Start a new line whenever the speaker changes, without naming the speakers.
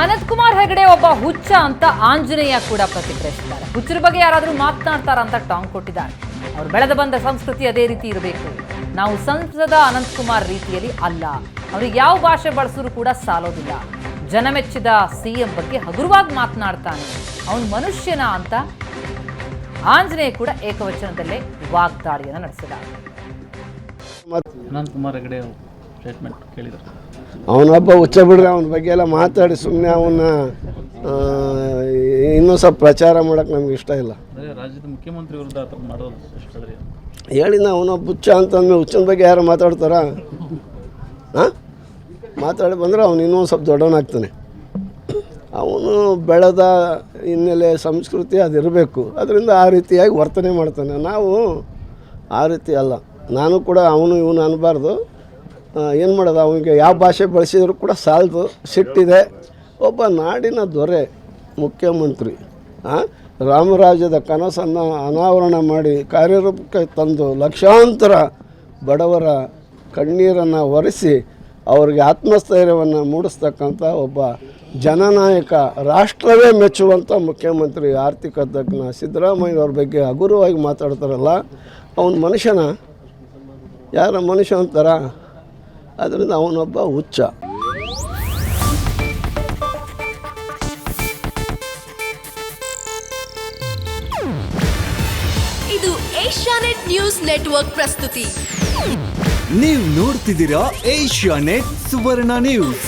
ಅನಂತ್ ಕುಮಾರ್ ಹೆಗಡೆ ಒಬ್ಬ ಹುಚ್ಚ ಅಂತ ಆಂಜನೇಯ ಕೂಡ ಪ್ರತಿಕ್ರಿಯಿಸಿದ್ದಾರೆ. ಹುಚ್ಚರ ಬಗ್ಗೆ ಯಾರಾದರೂ ಮಾತನಾಡ್ತಾರ ಅಂತ ಟಾಂಗ್ ಕೊಟ್ಟಿದ್ದಾರೆ. ಅವ್ರು ಬೆಳೆದ ಬಂದ ಸಂಸ್ಕೃತಿ ಅದೇ ರೀತಿ ಇರಬೇಕು. ನಾವು ಸಂಸದ ಅನಂತ್ ಕುಮಾರ್ ರೀತಿಯಲ್ಲಿ ಅಲ್ಲ. ಅವ್ರಿಗೆ ಯಾವ ಭಾಷೆ ಬಳಸಿದ್ರು ಕೂಡ ಸಾಲೋದಿಲ್ಲ. ಜನಮೆಚ್ಚಿದ ಸಿಎಂ ಬಗ್ಗೆ ಹಗುರವಾಗಿ ಮಾತನಾಡ್ತಾನೆ. ಅವನು ಮನುಷ್ಯನ ಅಂತ ಆಂಜನೇಯ ಕೂಡ ಏಕವಚನದಲ್ಲೇ ವಾಗ್ದಾಳಿಯನ್ನು ನಡೆಸಿದ್ದಾರೆ.
ಮತ್ತು
ಅನಂತ್ ಕುಮಾರ್ ಹೆಗಡೆ ಸ್ಟೇಟ್ಮೆಂಟ್ ಕೇಳಿದರು.
ಅವನೊಬ್ಬ ಹುಚ್ಚ ಬಿಡ್ರೆ ಅವನ ಬಗ್ಗೆ ಎಲ್ಲ ಮಾತಾಡಿ ಸುಮ್ಮನೆ ಅವನ್ನ ಇನ್ನೂ ಸ್ವಲ್ಪ ಪ್ರಚಾರ ಮಾಡೋಕೆ ನಮ್ಗೆ ಇಷ್ಟ ಇಲ್ಲ.
ರಾಜ್ಯದ ಮುಖ್ಯಮಂತ್ರಿ ವಿರುದ್ಧ ಆ ಥರ ಮಾಡೋದು ಎಷ್ಟಾದ್ರಿ
ಹೇಳಿನ ಅವನೊಬ್ಬ ಹುಚ್ಚ ಅಂತಂದ್ರೆ ಹುಚ್ಚನ ಬಗ್ಗೆ ಯಾರು ಮಾತಾಡ್ತಾರಾ? ಹಾಂ ಮಾತಾಡಿ ಬಂದರೆ ಅವನು ಇನ್ನೂ ಸ್ವಲ್ಪ ದೊಡ್ಡವನಾಗ್ತಾನೆ. ಅವನು ಬೆಳೆದ ಹಿನ್ನೆಲೆ ಸಂಸ್ಕೃತಿ ಅದಿರಬೇಕು. ಅದರಿಂದ ಆ ರೀತಿಯಾಗಿ ವರ್ತನೆ ಮಾಡ್ತಾನೆ. ನಾವು ಆ ರೀತಿ ಅಲ್ಲ. ನಾನು ಕೂಡ ಅವನು ಇವನು ಅನ್ನಬಾರ್ದು ಏನು ಮಾಡೋದು, ಅವನಿಗೆ ಯಾವ ಭಾಷೆ ಬಳಸಿದ್ರು ಕೂಡ ಸಾಲದು, ಸಿಟ್ಟಿದೆ. ಒಬ್ಬ ನಾಡಿನ ದೊರೆ, ಮುಖ್ಯಮಂತ್ರಿ ರಾಮರಾಜ್ಯದ ಕನಸನ್ನು ಅನಾವರಣ ಮಾಡಿ ಕಾರ್ಯರೂಪಕ್ಕೆ ತಂದು ಲಕ್ಷಾಂತರ ಬಡವರ ಕಣ್ಣೀರನ್ನು ಒರೆಸಿ ಅವರಿಗೆ ಆತ್ಮಸ್ಥೈರ್ಯವನ್ನು ಮೂಡಿಸ್ತಕ್ಕಂಥ ಒಬ್ಬ ಜನನಾಯಕ, ರಾಷ್ಟ್ರವೇ ಮೆಚ್ಚುವಂಥ ಮುಖ್ಯಮಂತ್ರಿ, ಆರ್ಥಿಕ ತಜ್ಞ ಸಿದ್ದರಾಮಯ್ಯವ್ರ ಬಗ್ಗೆ ಹಗುರವಾಗಿ ಮಾತಾಡ್ತಾರಲ್ಲ, ಅವನ ಮನುಷ್ಯನ? ಯಾರ ಮನುಷ್ಯ ಅಂತಾರ? ಅದರಿಂದ ಅವನೊಬ್ಬ ಹುಚ್ಚ.
ಇದು ಏಷ್ಯಾನೆಟ್ ನ್ಯೂಸ್ ನೆಟ್ವರ್ಕ್ ಪ್ರಸ್ತುತಿ.
ನೀವು ನೋಡ್ತಿದ್ದೀರಾ ಏಷ್ಯಾ ನೆಟ್ ಸುವರ್ಣ ನ್ಯೂಸ್.